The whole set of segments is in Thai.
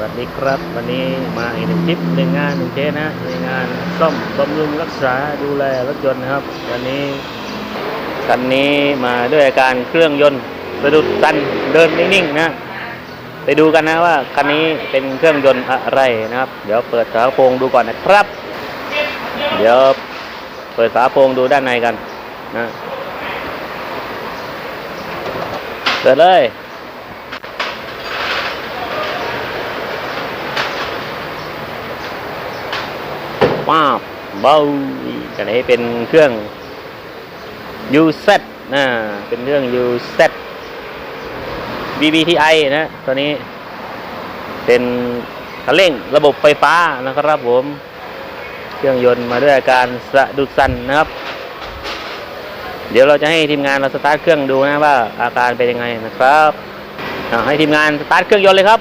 วัสดีครับ วันนี้มาอีกหนึ่งคลิปหนึ่งงานหนึ่งเทสนะในงานซ่อมบำรุงรักษาดูแลรถยนต์นะครับ วันนี้คันนี้มาด้วยอาการเครื่องยนต์สะดุดสั่นเดินนิ่งๆนะ ไปดูกันนะว่าคันนี้เป็นเครื่องยนต์อะไรนะครับ เดี๋ยวเปิดฝาโปรงดูก่อนนะครับ เดี๋ยวเปิดฝาโปรงดูด้านในกันนะเปิดเลย ป้าบเบากันนี้เป็นเครื่อง UZ นะเป็นเครื่อง UZ BBTI นะตัวนี้ เป็นคันเร่งระบบไฟฟ้านะครับผม เครื่องยนต์มาด้วยอาการสะดุดสั่นนะครับ เดี๋ยวเราจะให้ทีมงานเราสตาร์ทเครื่องดูนะว่าอาการเป็นยังไงนะครับให้ทีมงานสตาร์ทเครื่องยนต์เลยครับ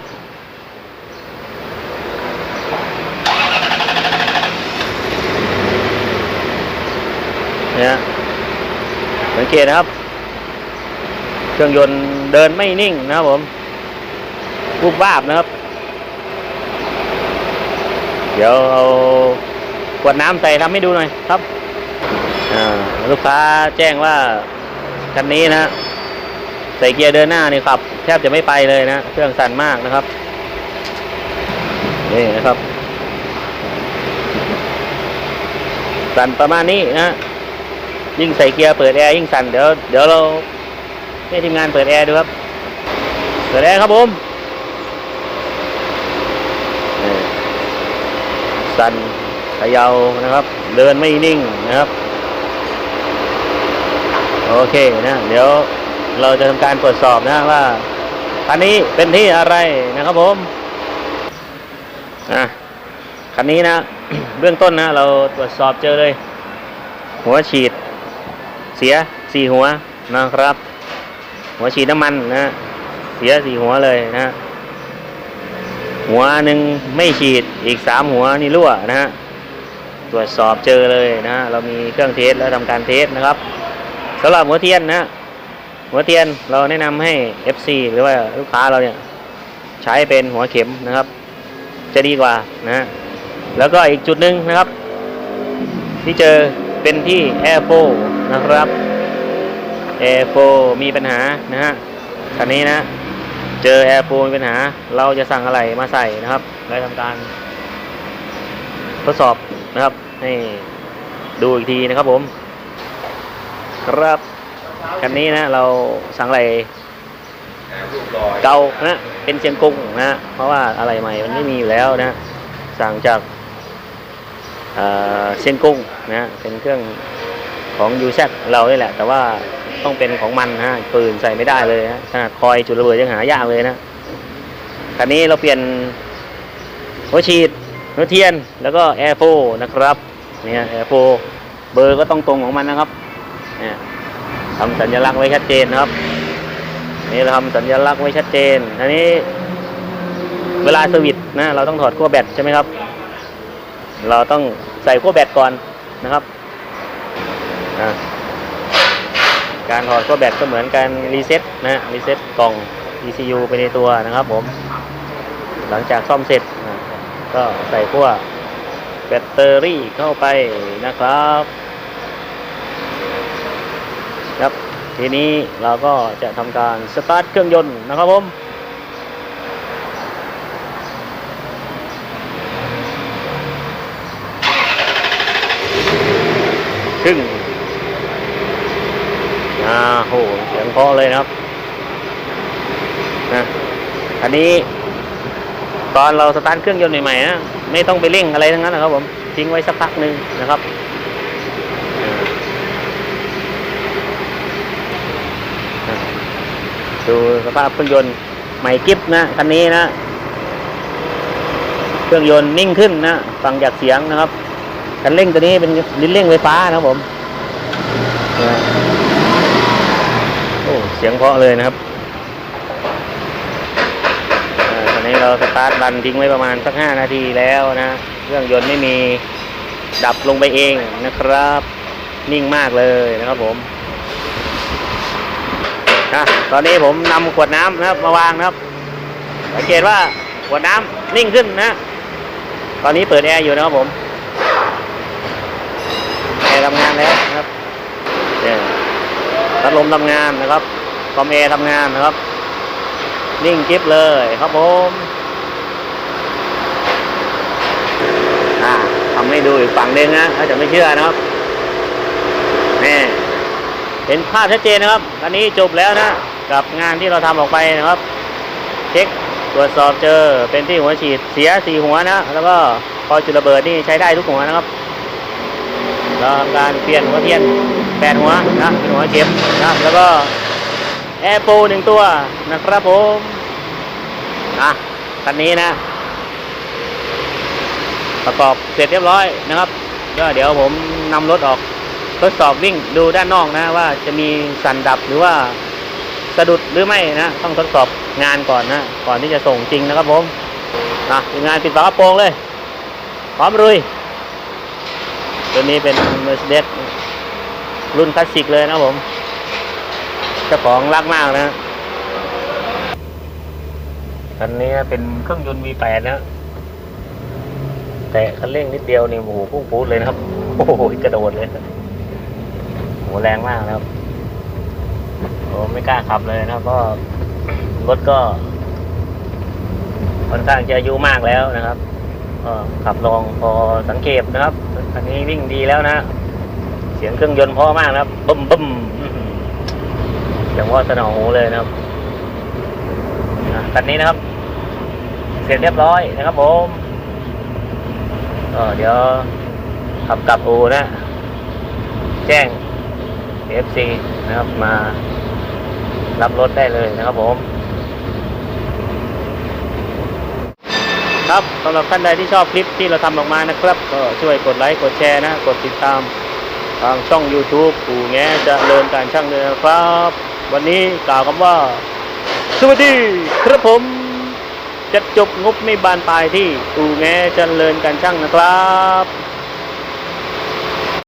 นี่ยสังเกตนะครับ เครื่องยนต์เดินไม่นิ่งนะครับผมวูบวาบนะครับ เดี๋ยวเอาขวดน้ำใส่ทำให้ดูหน่อยครับลูกค้าแจ้งว่าคันนี้นะใส่เกียร์เดินหน้านี่ขับ แทบจะไม่ไปเลยนะเครื่องสั่นมากนะครับนี่นะครับ สั่นประมาณนี้นะ ยิ่งใส่เกียร์เปิดแอร์ยิ่งสั่นเดี๋ยวเดี๋ยวเราให้ทีมงานเปิดแอร์ดูครับ เปิดแอร์ครับผมสั่นขยาวนะครับ เดินไม่นิ่งนะครับ โอเคนะ เดี๋ยวเราจะทำการตรวจสอบนะว่าคันนี้เป็นที่อะไรนะครับผมอะคันนี้นะ เบื้องต้นนะ เราตรวจสอบเจอเลย หัวฉีด เสียสี่หัวนะครับ หัวฉีดน้ำมันนะเสียสี่หัวเลยนะ หัวหนึ่งไม่ฉีดอีกสามหัวนี่รั่วนะฮะตรวจสอบเจอเลยนะเรามีเครื่องเทสแล้วทำการเทสนะครับสำหรับหัวเทียนนะหัวเทียนเราแนะนำให้ FC หรือว่าลูกค้าเราเนี่ยใช้เป็นหัวเข็มนะครับ จะดีกว่านะแล้วก็อีกจุดหนึ่งนะครับ ที่เจอเป็นที่ Air 4 นะครับ Air 4 มีปัญหานะฮะคันนี้นะ เจอ Air 4 มีปัญหา เราจะสั่งอะไรมาใส่นะครับและทำการ ทดสอบนะครับให้ดูอีกทีนะครับผม ครับคันนี้นะเราสั่งอะไรเกานะเป็นเชียงกุ้งนะเพราะว่าอะไรใหม่มันไม่มีอยู่แล้วนะ สั่งจากเอ่อเชียงกุ้งนะเป็นเครื่อง ของยูแซเรานี่แหละ แต่ว่าต้องเป็นของมันนะปืนใส่ไม่ได้เลยนะขนาดคอยจุดระเบิดยังหายากเลยนะคันนี้เราเปลี่ยนหัวฉีดหัวเทียนแล้วก็แอร์โฟนะครับเนี่ยแอร์โฟเบอร์ก็ต้องตรงของมันนะครับเนี่ยทำสัญลักษณ์ไว้ชัดเจนนะครับนี่เราทำสัญลักษณ์ไว้ชัดเจนทีนี้เวลาสวิตช์นะเราต้องถอดขั้วแบตใช่ไหมครับ เราต้องใส่ขั้วแบตก่อนนะครับ อะการถอดขั้วแบตก็เหมือนการรีเซ็ตนะรีเซ็ตกล่อง ECU ไปในตัวนะครับผม หลังจากซ่อมเสร็จนะก็ใส่ขั้วแบตเตอรี่เข้าไปนะครับครับ ทีนี้เราก็จะทำการสตาร์ทเครื่องยนต์นะครับผมซึ่ง อ่าโหเสียงเพาะเลยนะครับนะอันนี้ตอนเราสตาร์ทเครื่องยนต์ใหม่ๆนะไม่ต้องไปเร่งอะไรทั้งนั้นนะครับผมทิ้งไว้สักพักหนึ่งนะครับดูสภาพเครื่องยนต์ใหม่กิฟนะคันนี้นะ เครื่องยนต์นิ่งขึ้นนะฟังจากเสียงนะครับคันเร่งตัวนี้เป็นลิ้นเร่งไฟฟ้านะครับผมนะ เสียงเพาะเลยนะครับตอนนี้เราสตาร์ทรันทิ้งไว้ประมาณสักห้านาทีแล้วนะ เครื่องยนต์ไม่มีดับลงไปเองนะครับ นิ่งมากเลยนะครับผมนะตอนนี้ผมนำขวดน้ำนะครับ มาวางนะครับ สังเกตว่าขวดน้ำนิ่งขึ้นนะ ตอนนี้เปิดแอร์อยู่นะครับผมแอร์ทำงานแล้วนะครับเนี่ยพัดลมทำงานนะครับ คอมแอทำงานนะครับ นิ่งกิ๊บเลยครับผมทำให้ดูอีกฝั่งหนึ่งนะถ้าจะไม่เชื่อนะครับนี่เห็นภาพชัดเจนนะครับ อันนี้จบแล้วนะ กับงานที่เราทำออกไปนะครับ เช็คตรวจสอบเจอเป็นที่หัวฉีดเสียสี่หัวนะ แล้วก็พอจุดระเบิดนี่ใช้ได้ทุกหัวนะครับเราทำการเปลี่ยนหัวเทียนแปดหัวนะเป็นหัวเข็มนะแล้วก็ แอร์โปหนึ่งตัวนะครับผมอะคันนี้นะ ประกอบเสร็จเรียบร้อยนะครับ ก็เดี๋ยวผมนำรถออกทดสอบวิ่งดูด้านนอกนะว่าจะมีสั่นดับหรือว่าสะดุดหรือไม่นะ ต้องทดสอบงานก่อนนะ ก่อนที่จะส่งจริงนะครับผมอะทีมงานปิดฝากระโปรงเลย พร้อมรุย ตัวนี้เป็น Mercedes รุ่นคลาสสิกเลยนะครับผม เจ้าของรักมากนะคันนี้เป็นเครื่องยนต์ V8 นะแต่คันเร่งนิดเดียวนี่โอ้โหพุ่งปูดเลยนะครับ โอ้โหกระโดดเลยโหแรงมากนะครับโอ้ไม่กล้าขับเลยนะเพราะรถก็ค่อนข้างจะอายุมากแล้วนะครับก็ขับลองพอสังเกตนะครับคันนี้วิ่งดีแล้วนะ เสียงเครื่องยนต์พราะมากนะครับบึ้มบึ้ม อื้อหือเสียงว่าสนอหูเลยนะครับอะคันนี้นะครับ เสร็จเรียบร้อยนะครับผมก็เดี๋ยวขับกลับอูนะ แจ้ง FC นะครับมารับรถได้เลยนะครับผม ครับสำหรับท่านใดที่ชอบคลิปที่เราทำออกมานะครับ ก็ช่วยกดไลค์กดแชร์นะ กดติดตามทางช่อง YouTube กูแง้เจะเริญการช่างเลยนะครับ วันนี้กล่าวคำว่า สวัสดีครับผม จะจบงบไม่บานปลายที่อูแง้เจริญการช่างนะครับ